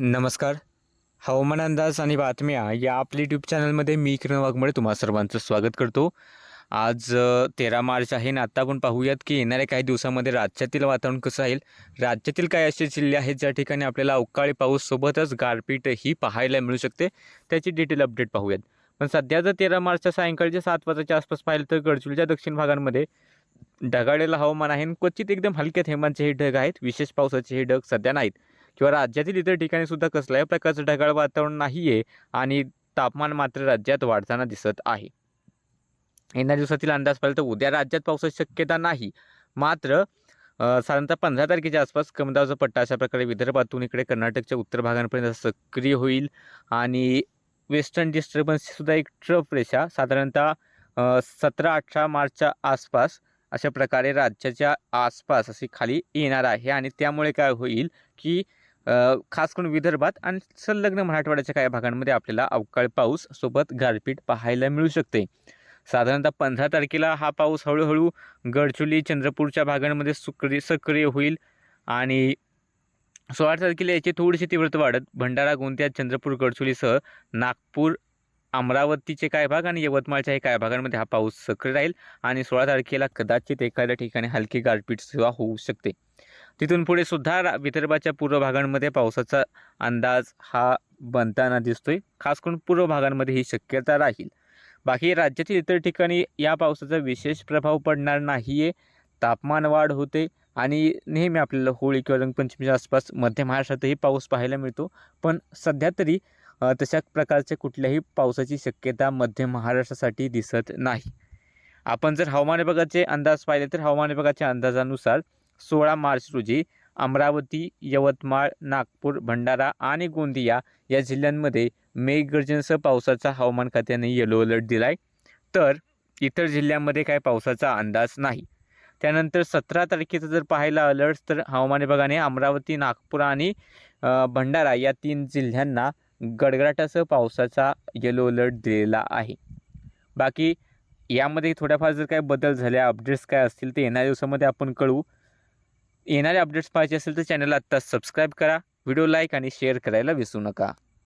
नमस्कार. हवामान अंदाज आणि बातम्या या आपल्या यूट्यूब चॅनलमध्ये मी किरण वाघमळे तुम्हा सर्वांचं स्वागत करतो. आज तेरा मार्च आहे आणि आता आपण पाहूयात की येणाऱ्या काही दिवसामध्ये राज्यातील वातावरण कसं राहील? राज्यातील काही असे जिल्हे आहेत ज्या ठिकाणी आपल्याला अवकाळी पाऊससोबतच गारपीटही गारपीट ही पाहायला मिळू शकते? त्याची डिटेल अपडेट पाहूयात. पण सध्या जर तेरा मार्चच्या सायंकाळच्या सात वाजताच्या आसपास पाहिलं तर गडचिरोलीच्या दक्षिण भागांमध्ये ढगाळलेलं हवामान आहे क्वचित एकदम हलक्या थेंबांचे हे ढग आहेत. विशेष पावसाचे हे ढग सध्या नाहीत. किंवा राज्यातील इतर ठिकाणी सुद्धा कसल्याही प्रकारचं ढगाळ वातावरण नाही आहे आणि तापमान मात्र राज्यात वाढताना दिसत आहे. येणाऱ्या दिवसातील अंदाज पाहिला तर उद्या राज्यात पावसाची शक्यता नाही. मात्र साधारणतः पंधरा तारखेच्या आसपास कमदावचा पट्टा अशा प्रकारे विदर्भातून इकडे कर्नाटकच्या उत्तर भागांपर्यंत सक्रिय होईल आणि वेस्टर्न डिस्टर्बन्ससुद्धा एक ट्रफ रेषा साधारणतः सतरा अठरा मार्चच्या आसपास अशा प्रकारे राज्याच्या आसपास अशी खाली येणार आहे आणि त्यामुळे काय होईल की खास करून विदर्भात आणि संलग्न मराठवाड्याच्या काही भागांमध्ये आपल्याला अवकाळी पाऊस सोबत गारपीट पाहायला मिळू शकते. साधारणतः पंधरा तारखेला हा पाऊस हळूहळू गडचुली चंद्रपूरच्या भागांमध्ये सक्रिय सक्रिय होईल आणि सोळा तारखेला याची थोडीशी तीव्रता वाढत भंडारा गोंदिया चंद्रपूर गडचुलीसह नागपूर अमरावतीचे काही भाग आणि यवतमाळच्या काही भागांमध्ये हा पाऊस सक्रिय राहील आणि सोळा तारखेला कदाचित एखाद्या ठिकाणी हलकी गारपीट सुद्धा होऊ शकते. तिथून पुढे सुद्धा रा- विदर्भाच्या पूर्व भागांमध्ये पावसाचा अंदाज हा बनताना दिसतोय. खास करून पूर्व भागांमध्ये ही शक्यता राहील. बाकी राज्यातील इतर ठिकाणी या पावसाचा विशेष प्रभाव पडणार नाही आहे तापमान वाढ होते आणि नेहमी आपल्याला होळी किंवा रंगपंचमीच्या आसपास मध्य महाराष्ट्रातही पाऊस पाहायला मिळतो. पण सध्या तरी तशा प्रकारच्या कुठल्याही पावसाची शक्यता मध्य महाराष्ट्रासाठी दिसत नाही. आपण जर हवामान विभागाचे अंदाज पाहिले तर हवामान विभागाच्या अंदाजानुसार सोळा मार्च रोजी अमरावती यवतमाळ नागपूर भंडारा आणि गोंदिया या जिल्ह्यांमध्ये मेघगर्जनेसह पावसाचा हवामान खात्याने येलो अलर्ट दिला आहे तर इतर जिल्ह्यांमध्ये काय पावसाचा अंदाज नाही. त्यानंतर सतरा तारखेचं जर पाहायला अलर्ट तर हवामान विभागाने अमरावती नागपूर आणि भंडारा या तीन जिल्ह्यांना गडगडाटासह पावसाचा येलो अलर्ट दिलेला आहे. बाकी यामध्ये थोड्याफार जर काय बदल झाले अपडेट्स काय असतील ते येणाऱ्या दिवसामध्ये आपण कळू. येणारे अपडेट्स पाहिजे असेल तर चॅनलला आत्ता सबस्क्राईब करा. व्हिडिओ लाईक आणि शेअर करायला विसरू नका.